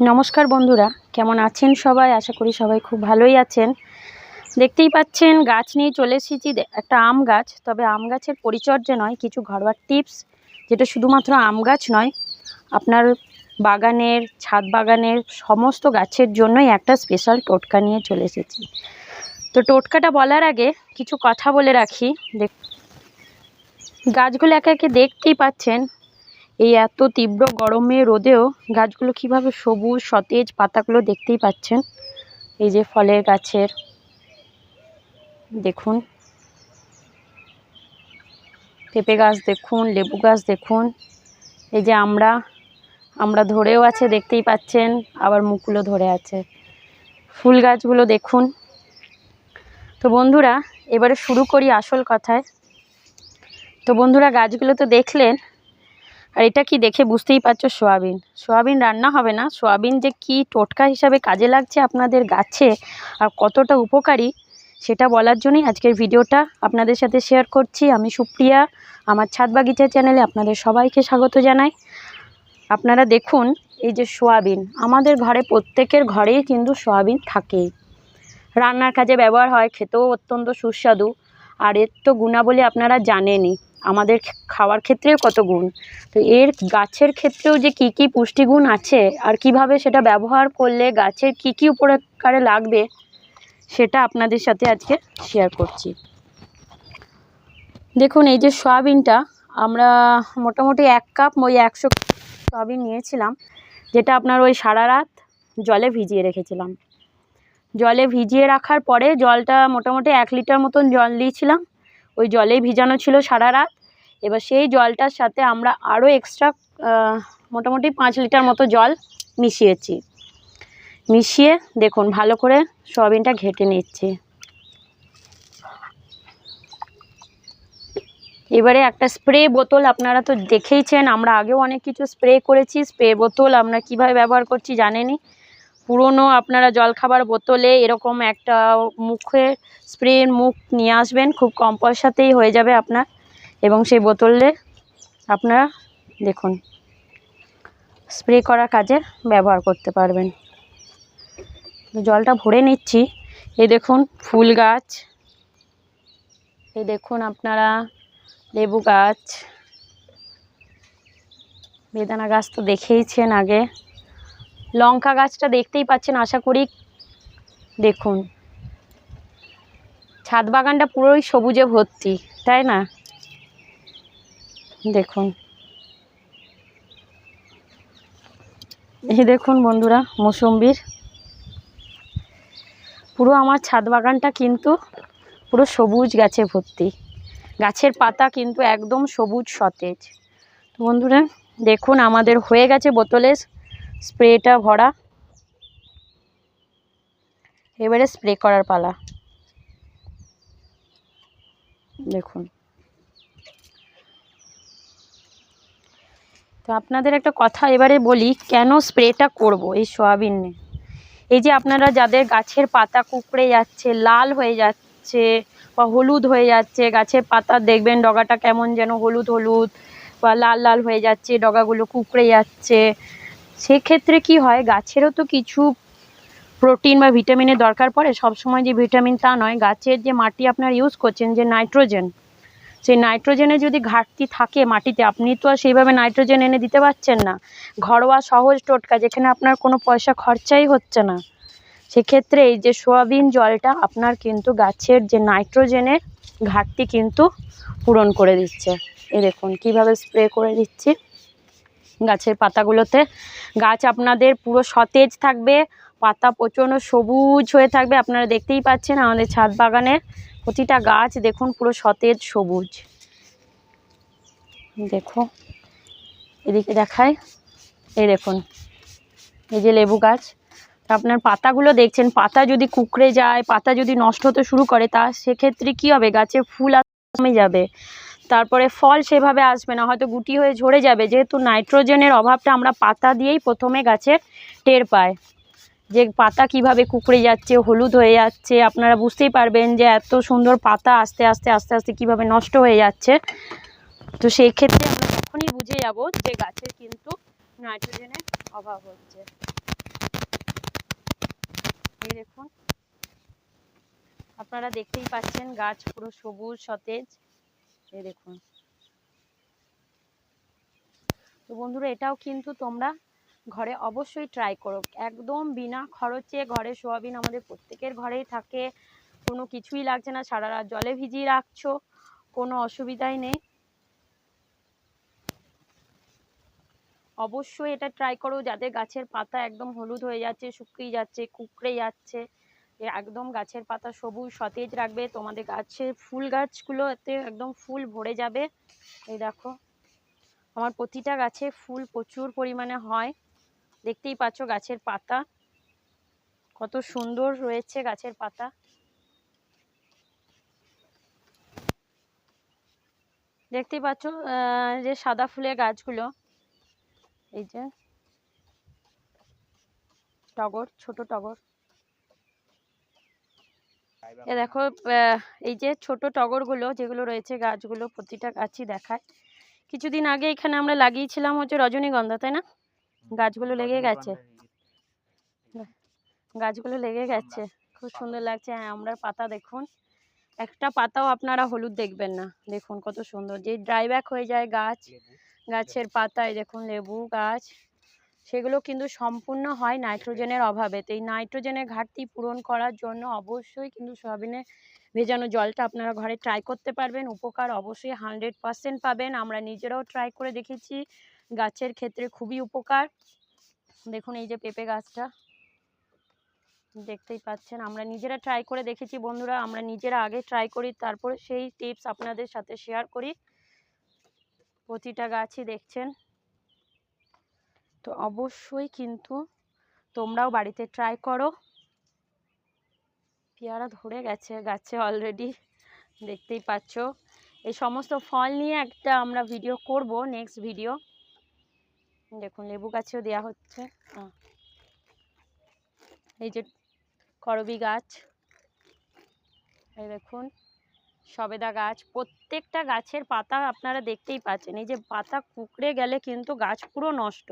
নমস্কার বন্ধুরা, কেমন আছেন সবাই? আশা করি সবাই খুব ভালোই আছেন। দেখতেই পাচ্ছেন, গাছ নিয়ে চলে এসেছি একটা আম গাছ। তবে আম গাছের পরিচর্যা নয়, কিছু ঘরোয়া টিপস, যেটা শুধুমাত্র আম গাছ নয়, আপনার বাগানের, ছাদ বাগানের সমস্ত গাছের জন্যই একটা স্পেশাল টোটকা নিয়ে চলে এসেছি। তো টোটকাটা বলার আগে কিছু কথা বলে রাখি। দেখ গাছগুলো একে একে দেখতেই পাচ্ছেন এই এত তীব্র গরমে রোদেও গাছগুলো কীভাবে সবুজ, সতেজ পাতাগুলো দেখতেই পাচ্ছেন? এই যে ফলের গাছের, দেখুন। পেঁপে গাছ দেখুন, লেবু গাছ দেখুন। এই যে আমরা আমরা ধরেও আছে, দেখতেই পাচ্ছেন, আবার মুকুলও ধরে আছে। ফুল গাছগুলো দেখুন। তো বন্ধুরা, এবারে শুরু করি আসল কথায়। তো বন্ধুরা, গাছগুলো তো দেখলেন আর এটা কি দেখে বুঝতেই পারছ, সোয়াবিন। সোয়াবিন রান্না হবে না। সোয়াবিন যে কি টোটকা হিসাবে কাজে লাগছে আপনাদের গাছে আর কতটা উপকারী, সেটা বলার জন্যই আজকের ভিডিওটা আপনাদের সাথে শেয়ার করছি। আমি সুপ্রিয়া, আমার ছাদ বাগিচা চ্যানেলে আপনাদের সবাইকে স্বাগত জানাই। আপনারা দেখুন এই যে সোয়াবিন, আমাদের ঘরে প্রত্যেকের ঘরেই কিন্তু সোয়াবিন থাকেই। রান্নার কাজে ব্যবহার হয়, খেতেও অত্যন্ত সুস্বাদু। আর এর তো গুণাবলী আপনারা জানেনই। আমাদের খাওয়ার ক্ষেত্রেও কত গুণ। তো এর গাছের ক্ষেত্রেও যে কি কি পুষ্টিগুণ আছে আর কীভাবে সেটা ব্যবহার করলে গাছের কি কি উপকারে লাগবে, সেটা আপনাদের সাথে আজকে শেয়ার করছি। দেখুন, এই যে সয়াবিনটা, আমরা মোটামুটি এক কাপ ওই একশো সয়াবিন নিয়েছিলাম, যেটা আপনার ওই সারা রাত জলে ভিজিয়ে রেখেছিলাম। জলে ভিজিয়ে রাখার পরে জলটা মোটামুটি এক লিটার মতন জল দিয়েছিলাম ওই জলেই ভিজানো ছিল সারা রাত। এবার সেই জলটার সাথে আমরা আরও এক্সট্রা মোটামুটি পাঁচ লিটার মতো জল মিশিয়েছি। মিশিয়ে দেখুন ভালো করে সয়াবিনটা ঘেটে নিচ্ছি। এবারে একটা স্প্রে বোতল আপনারা তো দেখেইছেন, আমরা আগেও অনেক কিছু স্প্রে করেছি। স্প্রে বোতল আমরা কীভাবে ব্যবহার করছি জানেনই পুরনো আপনারা জলখাবার বোতলে এরকম একটা মুখে স্প্রের মুখ নিয়ে আসবেন, খুব কম পয়সাতেই হয়ে যাবে আপনার। এবং সেই বোতলে আপনারা দেখুন, স্প্রে করার কাজে ব্যবহার করতে পারবেন। জলটা ভরে নিচ্ছি। এই দেখুন, ফুল গাছ। এই দেখুন আপনারা, লেবু গাছ। বেদানা গাছ তো দেখেইছেন আগে। লঙ্কা গাছটা দেখতেই পাচ্ছেন, আশা করি দেখুন। ছাদ বাগানটা পুরোই সবুজে ভর্তি, তাই না? দেখুন। এই দেখুন বন্ধুরা, মৌসম্বির। পুরো আমার ছাদ বাগানটা কিন্তু পুরো সবুজ গাছে ভর্তি। গাছের পাতা কিন্তু একদম সবুজ সতেজ। বন্ধুরা, দেখুন আমাদের হয়ে গেছে বোতলে স্প্রেটা ভরা। এবারে স্প্রে করার পালা। দেখুন। তো আপনাদের একটা কথা এবারে বলি, কেন স্প্রেটা করব এই সোয়াবিন নিয়ে? এই যে আপনারা যাদের গাছের পাতা কুকড়ে যাচ্ছে, লাল হয়ে যাচ্ছে বা হলুদ হয়ে যাচ্ছে, গাছের পাতা দেখবেন ডগাটা কেমন যেন হলুদ হলুদ বা লাল লাল হয়ে যাচ্ছে, ডগাগুলো কুকড়ে যাচ্ছে সেক্ষেত্রে কি হয়, গাছেরও তো কিছু প্রোটিন বা ভিটামিনের দরকার পড়ে। সবসময় যে ভিটামিন তা নয়, গাছের যে মাটি আপনার ইউজ করছেন, যে নাইট্রোজেন সেই নাইট্রোজেনের যদি ঘাটতি থাকে মাটিতে, আপনি তো আর সেইভাবে নাইট্রোজেন এনে দিতে পারছেন না। ঘরোয়া সহজ টোটকা, যেখানে আপনার কোনো পয়সা খরচাই হচ্ছে না। সেক্ষেত্রে এই যে সোয়াবিন জলটা, আপনার কিন্তু গাছের যে নাইট্রোজেনের ঘাটতি কিন্তু পূরণ করে দিচ্ছে। এ দেখুন, কীভাবে স্প্রে করে দিচ্ছি। গাছের পাতাগুলোতে। গাছ আপনাদের পুরো সতেজ থাকবে, পাতা প্রচণ্ড সবুজ হয়ে থাকবে, আপনারা দেখতেই পাচ্ছেন আমাদের ছাদ বাগানের প্রতিটা গাছ দেখুন পুরো সতেজ সবুজ। দেখো, এদিকে দেখায় এই দেখুন, এই যে লেবু গাছ। আপনার পাতাগুলো দেখছেন, পাতা যদি কুকড়ে যায়, পাতা যদি নষ্ট হতে শুরু করে, তা সেক্ষেত্রে কী হবে? গাছের ফুল কমে যাবে। তারপরে ফল সেভাবে আসবে না, হয়তো গুটি হয়ে ঝরে যাবে। যেহেতু নাইট্রোজেনের অভাবটা আমরা পাতা দিয়েই প্রথমে গাছের টের পাই। যে পাতা কীভাবে কুকড়ে যাচ্ছে, হলুদ হয়ে যাচ্ছে, আপনারা বুঝতেই পারবেন যে এত সুন্দর পাতা আস্তে আস্তে আস্তে আস্তে কীভাবে নষ্ট হয়ে যাচ্ছে। তো সেই ক্ষেত্রে আমরা তখনই বুঝে যাব যে গাছের কিন্তু নাইট্রোজেনের অভাব হচ্ছে। এই দেখুন, আপনারা দেখতেই পাচ্ছেন গাছ পুরো সবুজ, সতেজ। এই দেখুন। তো বন্ধুরা, এটাও কিন্তু তোমরা ঘরে অবশ্যই ট্রাই করো। একদম বিনা খরচে ঘরে সোয়াবিন আমাদের প্রত্যেকের ঘরেই থাকে। কোনো কিছুই লাগছে না, সারা রাত জলে ভিজিয়ে রাখছো, কোনো অসুবিধাই নেই। অবশ্যই এটা ট্রাই করো যাদের গাছের পাতা একদম হলুদ হয়ে যাচ্ছে, শুকিয়ে যাচ্ছে, কুকড়ে যাচ্ছে। একদম গাছের পাতা সবুজ সতেজ রাখবে। তোমাদের গাছের ফুল গাছগুলো এতে একদম ফুল ভরে যাবে। এই দেখো, আমার প্রতিটা গাছে ফুল প্রচুর পরিমাণে হয়। দেখতেই পাচ্ছ গাছের পাতা, কত সুন্দর রয়েছে গাছের পাতা। দেখতেই পাচ্ছ যে সাদা ফুলের গাছগুলো, এই যে, টগর, ছোট টগর। এ দেখো এই যে ছোট টগরগুলো যেগুলো রয়েছে গাছগুলো প্রতিটা গাছই দেখায়। কিছুদিন আগে এখানে আমরা লাগিয়েছিলাম হচ্ছে রজনীগন্ধা তাই না? গাছগুলো লেগে গেছে। গাছগুলো লেগে গেছে। খুব সুন্দর লাগছে। হ্যাঁ আমরার পাতা দেখুন। একটা পাতাও আপনারা হলুদ দেখবেন না। দেখুন কত সুন্দর। যে ড্রাই ব্যাক হয়ে যায় গাছ গাছের পাতায় দেখুন লেবু গাছ। সেগুলো কিন্তু সম্পূর্ণ হয় নাইট্রোজেনের অভাবে। তো এই নাইট্রোজেনের ঘাটতি পূরণ করার জন্য অবশ্যই কিন্তু সয়াবিনে ভেজানো জলটা আপনারা ঘরে ট্রাই করতে পারবেন। উপকার অবশ্যই হান্ড্রেড পার্সেন্ট পাবেন। আমরা নিজেরাও ট্রাই করে দেখেছি। গাছের ক্ষেত্রে খুবই উপকার। দেখুন এই যে পেঁপে গাছটা। দেখতেই পাচ্ছেন, আমরা নিজেরা ট্রাই করে দেখেছি বন্ধুরা। আমরা নিজেরা আগে ট্রাই করি, তারপরে সেই টিপস আপনাদের সাথে শেয়ার করি। প্রতিটা গাছই দেখছেন। তো অবশ্যই কিন্তু তোমরাও বাড়িতে ট্রাই করো। পেয়ারা ধরে গেছে, গাছে অলরেডি দেখতেই পাচ্ছ। এই সমস্ত ফল নিয়ে একটা আমরা ভিডিও করব নেক্সট ভিডিও দেখুন, লেবু গাছেও দেওয়া হচ্ছে। এই যে করবি গাছ। এই দেখুন। সবেদা গাছ। প্রত্যেকটা গাছের পাতা আপনারা দেখতেই পাচ্ছেন। এই যে পাতা কুকড়ে গেলে কিন্তু গাছ পুরো নষ্ট।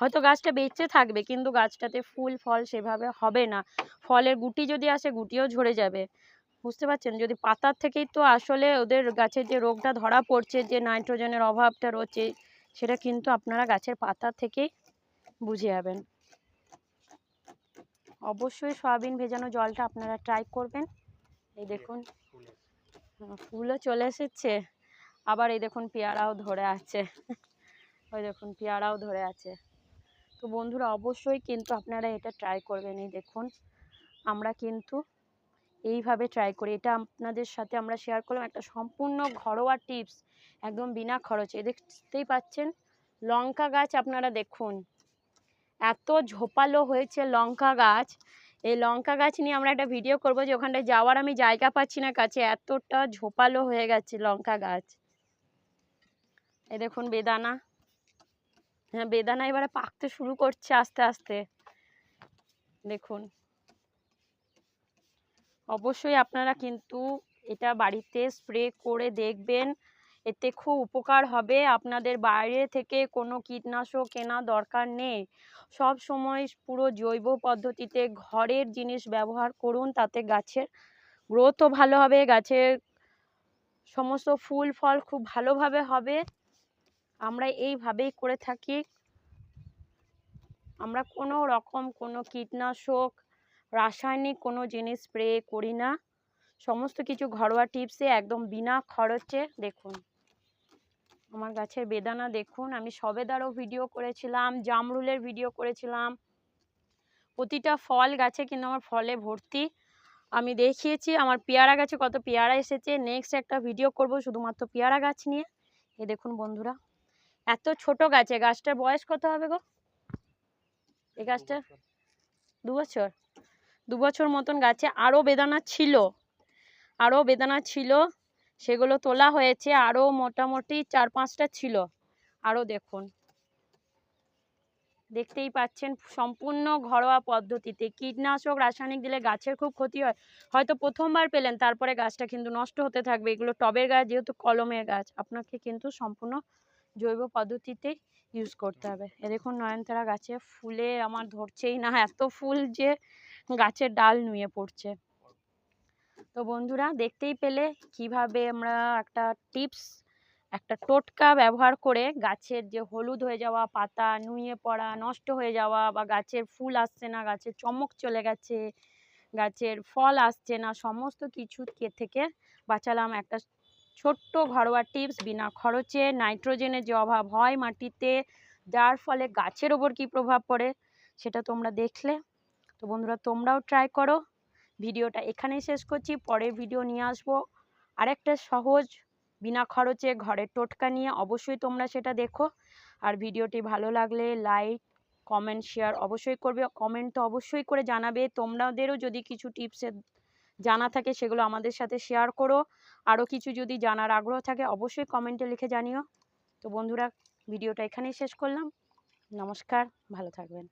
হয়তো গাছটা বেঁচে থাকবে, কিন্তু গাছটাতে ফুল, ফল সেভাবে হবে না। ফলের গুটি যদি আসে, গুটিও ঝরে যাবে। বুঝতে পারছেন? যদি পাতার থেকেই তো আসলে ওদের গাছের যে রোগটা ধরা পড়ছে, যে নাইট্রোজেনের অভাবটা রয়েছে, সেটা কিন্তু আপনারা গাছের পাতা থেকেই বুঝে যাবেন। অবশ্যই সয়াবিন ভেজানো জলটা আপনারা ট্রাই করবেন। এই দেখুন। ফুলও চলে এসেছে। আবার এই দেখুন পেয়ারাও ধরে আছে। ওই দেখুন পেয়ারাও ধরে আছে। তো বন্ধুরা, অবশ্যই কিন্তু আপনারা এটা ট্রাই করবেন। এই দেখুন, আমরা কিন্তু এইভাবে ট্রাই করি। এটা আপনাদের সাথে আমরা শেয়ার করলাম একটা সম্পূর্ণ ঘরোয়া টিপস একদম বিনা খরচে। দেখতেই পাচ্ছেন, লঙ্কা গাছ আপনারা দেখুন। এত ঝোপালো হয়েছে লঙ্কা গাছ। এই লঙ্কা গাছ নিয়ে আমরা একটা ভিডিও করব যে ওখানটায় যাওয়ার আমি জায়গা পাচ্ছি না কাছে, এতটা ঝোপালো হয়ে গেছে লঙ্কা গাছ। এই দেখুন বেদানা। হ্যাঁ বেদানা এবারে পাকতে শুরু করছে আস্তে আস্তে। দেখুন। অবশ্যই আপনারা কিন্তু এটা বাড়িতে স্প্রে করে দেখবেন। এতে খুব উপকার হবে। আপনাদের বাইরে থেকে কোনো কীটনাশক কেনা দরকার নেই। সব সময় পুরো জৈব পদ্ধতিতে ঘরের জিনিস ব্যবহার করুন, তাতে গাছের গ্রোথও ভালো হবে। গাছের সমস্ত ফুল, ফল খুব ভালোভাবে হবে। আমরা এইভাবেই করে থাকি। আমরা কোনো রকম কোনো কীটনাশক, রাসায়নিক কোনো জিনিস স্প্রে করি না। সমস্ত কিছু ঘরোয়া টিপসে একদম বিনা খরচে দেখুন। আমার গাছের বেদানা দেখুন আমি সবেদারও ভিডিও করেছিলাম জামরুলের ভিডিও করেছিলাম। প্রতিটা ফল গাছে কিন্তু আমার ফলে ভর্তি। আমি দেখিয়েছি আমার পেয়ারা গাছে কত পেয়ারা এসেছে। নেক্সট একটা ভিডিও করব শুধুমাত্র পেয়ারা গাছ নিয়ে। এ দেখুন বন্ধুরা এত ছোট গাছে গাছটার বয়স কত হবে গো? এই গাছটা দু বছর? দু বছর মতন গাছে আরও বেদানা ছিল আরও বেদানা ছিল। সেগুলো তোলা হয়েছে আরও মোটামুটি চার পাঁচটা ছিল। আরও দেখুন। দেখতেই পাচ্ছেন সম্পূর্ণ ঘরোয়া পদ্ধতিতে। কীটনাশক রাসায়নিক দিলে গাছের খুব ক্ষতি হয়। হয়তো প্রথমবার পেলেন, তারপরে গাছটা কিন্তু নষ্ট হতে থাকবে। এগুলো টবের গাছ, যেহেতু কলমের গাছ, আপনাকে কিন্তু সম্পূর্ণ জৈব পদ্ধতিতে ইউজ করতে হবে। এ দেখুন নয়নতারা গাছে ফুলে আমার ধরছেই না, এত ফুল যে গাছের ডাল নুয়ে পড়ছে। তো বন্ধুরা দেখতেই পেলে কীভাবে আমরা একটা টিপস, একটা টোটকা ব্যবহার করে গাছের যে হলুদ হয়ে যাওয়া পাতা নুয়ে পড়া, নষ্ট হয়ে যাওয়া বা গাছের ফুল আসছে না, গাছের চমক চলে গেছে, গাছের ফল আসছে না, সমস্ত কিছু থেকে বাঁচালাম একটা ছোট্ট ঘরোয়া টিপস বিনা খরচে। নাইট্রোজেনের যে অভাব হয় মাটিতে, যার ফলে গাছের ওপর কী প্রভাব পড়ে সেটা তোমরা দেখলে। তো বন্ধুরা তোমরাও ট্রাই করো। ভিডিওটা এখানেই শেষ করছি। পরের ভিডিও নিয়ে আসব। আরেকটা সহজ বিনা খরচে ঘরের টোটকা নিয়ে অবশ্যই তোমরা সেটা দেখো। আর ভিডিওটি ভালো লাগলে লাইক, কমেন্ট, শেয়ার অবশ্যই করবে। কমেন্ট তো অবশ্যই করে জানাবে। তোমাদেরও যদি কিছু টিপসের জানা থাকে সেগুলো আমাদের সাথে শেয়ার করো। আরও কিছু যদি জানার আগ্রহ থাকে অবশ্যই কমেন্টে লিখে জানিও। তো বন্ধুরা, ভিডিওটা এখানেই শেষ করলাম। নমস্কার, ভালো থাকবেন।